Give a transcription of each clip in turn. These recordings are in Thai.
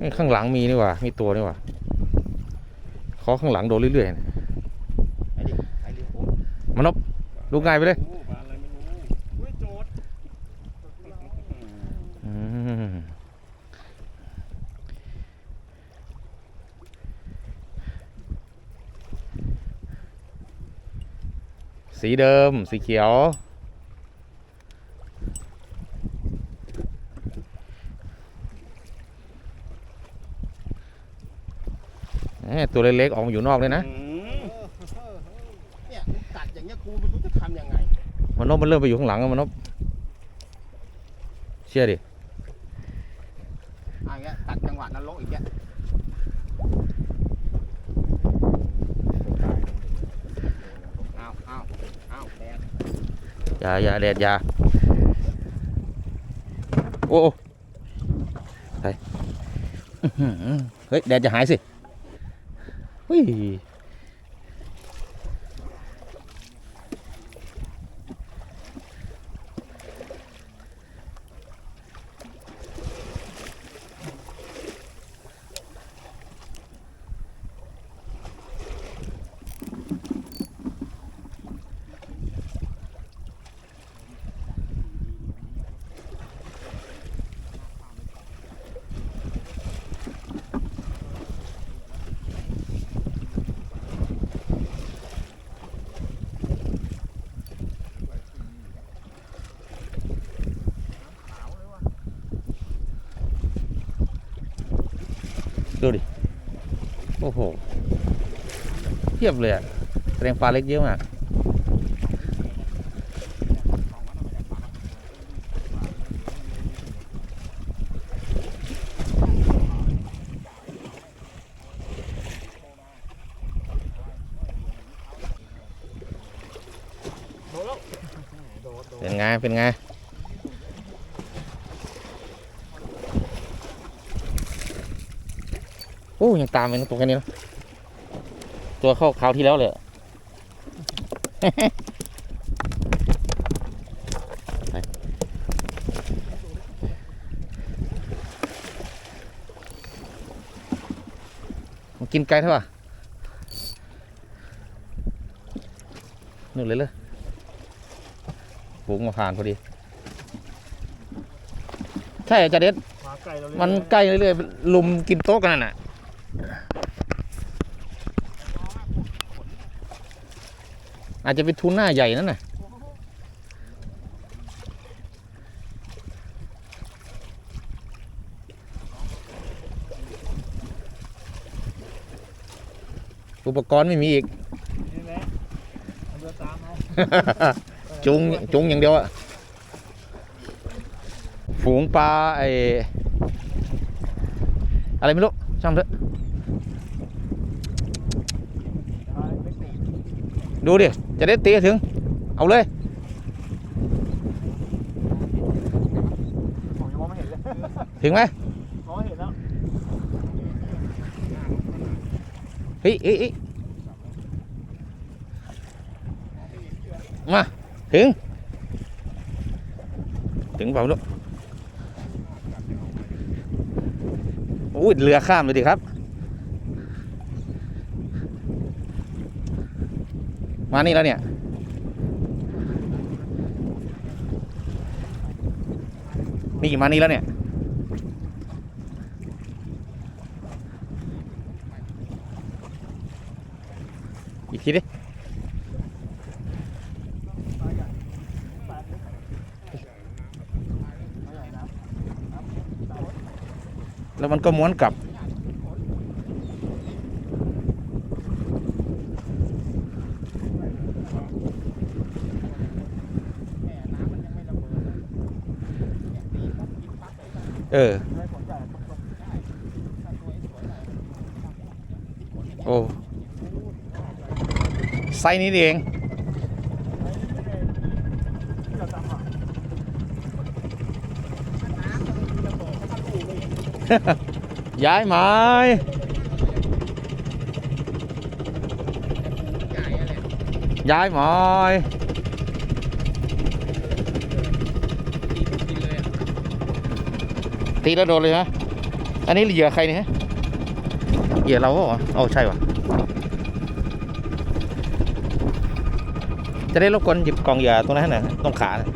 นี่ข้างหลังมีนี่หว่ามีตัวนี่หว่าขอข้างหลังโดนเรื่อยๆนะไอ้ดิไอ้ดิผมมานพลูกง่ายไปเลยโอ้ปลาอะไรไม่รู้อุ้ยโจดอืมสีเดิมสีเขียว แหม ตัวเล็กๆออกมาอยู่นอกเลยนะอืมเนี่ยมึงตัดอย่างเงี้ยกูไม่รู้จะทำยังไงมันนบมันเริ่มไปอยู่ข้างหลังแล้วมันนบเชื่อดิอะอย่างเงี้ยตัดจังหวะนรกอีกเงี้ยเอาเอาเอาแดดอย่าอย่าแดดอย่าโอ้โอ้ไปอื้อหือเฮ้ยแดดจะหายสิ เดูดิ โอ้โหเทียบเลยอะแสดงปลาเล็กเยอะมาก เป็นไง เป็นไง โอ้ยังตามไปนะตรงแค่นี้นะตัวเข้าคราวที่แล้วเลยอะไปมันกินไกลเท่าไหร่นู่นเลยเลยฝูงมาผ่านพอดี ใช่อาจารย์เด็ดมาไกลเราเลยมันใกล้เรื่อยๆลุมกินโต๊ะกันนั่นน่ะ อาจจะเป็นทุนหน้าใหญ่นั่นน่ะอุปกรณ์ไม่มีอีกนี่แหละเอาเรือตามเอาจุงจุงอย่างเดียวอะฝูงปลาไออะไรไม่รู้ช่างเถอะ ดูดิ จะได้ตีให้ถึง เอาเลยผมยังมองไม่เห็นเลยถึงไหมมองไม่เห็นแล้วเฮ้ยเฮ้ยเฮ้ยมา ถึง ถึงเปล่าลูกอุ้ยเรือข้ามเลยดิครับ มานี่แล้วเนี่ย นี่มานี่แล้วเนี่ย อีกทีดิแล้วมันก็ม้วนกลับ เออ โอ้ไซนี้เอง ย้ายไม้ย้ายไม้ ตีแล้วโดนเลยฮะอันนี้เหยื่อใครเนี่ยเหยื่อเราเหรอโอ้ใช่ว่ะ จะได้รบกวนหยิบกล่องเหยื่อตรงนั้นน่อยตรงขานะ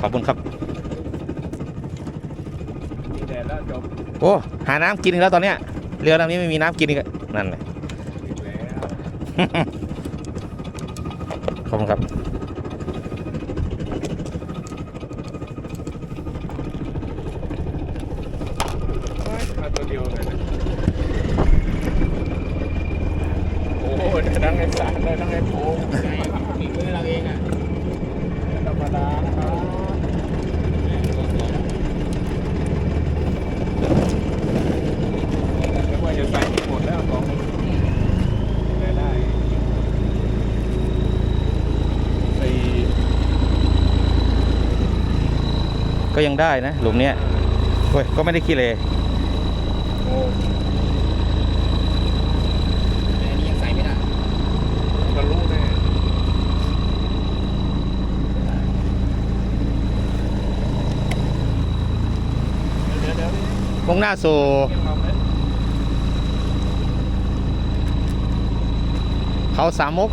ขอบคุณครับโอ้หาน้ำกินอีกแล้วตอนเนี้ยเรือลำนี้ไม่มีน้ำกินอีกนั่นเลยอีกแล้วขอบคุณครับ มาตัวเดียวเลยนะโอ้ยนั่งในสระเลยนั่งในโพงใหญ่ครับมีมือเราเองอะไม่ธรรมดานะครับแล้วว่าจะใส่หมดแล้วของได้ได้สี่ ก็ยังได้นะ หลุมเนี้ยเว้ยก็ไม่ได้ขี้เลยโอ้แต่อันนี้ยังใส่ไม่ได้ทะลุแน่เดี๋ยวเดี๋ยวเดี๋ยวมุ่งหน้าสู่เดี๋ยวเอาไหมเขาสามมุก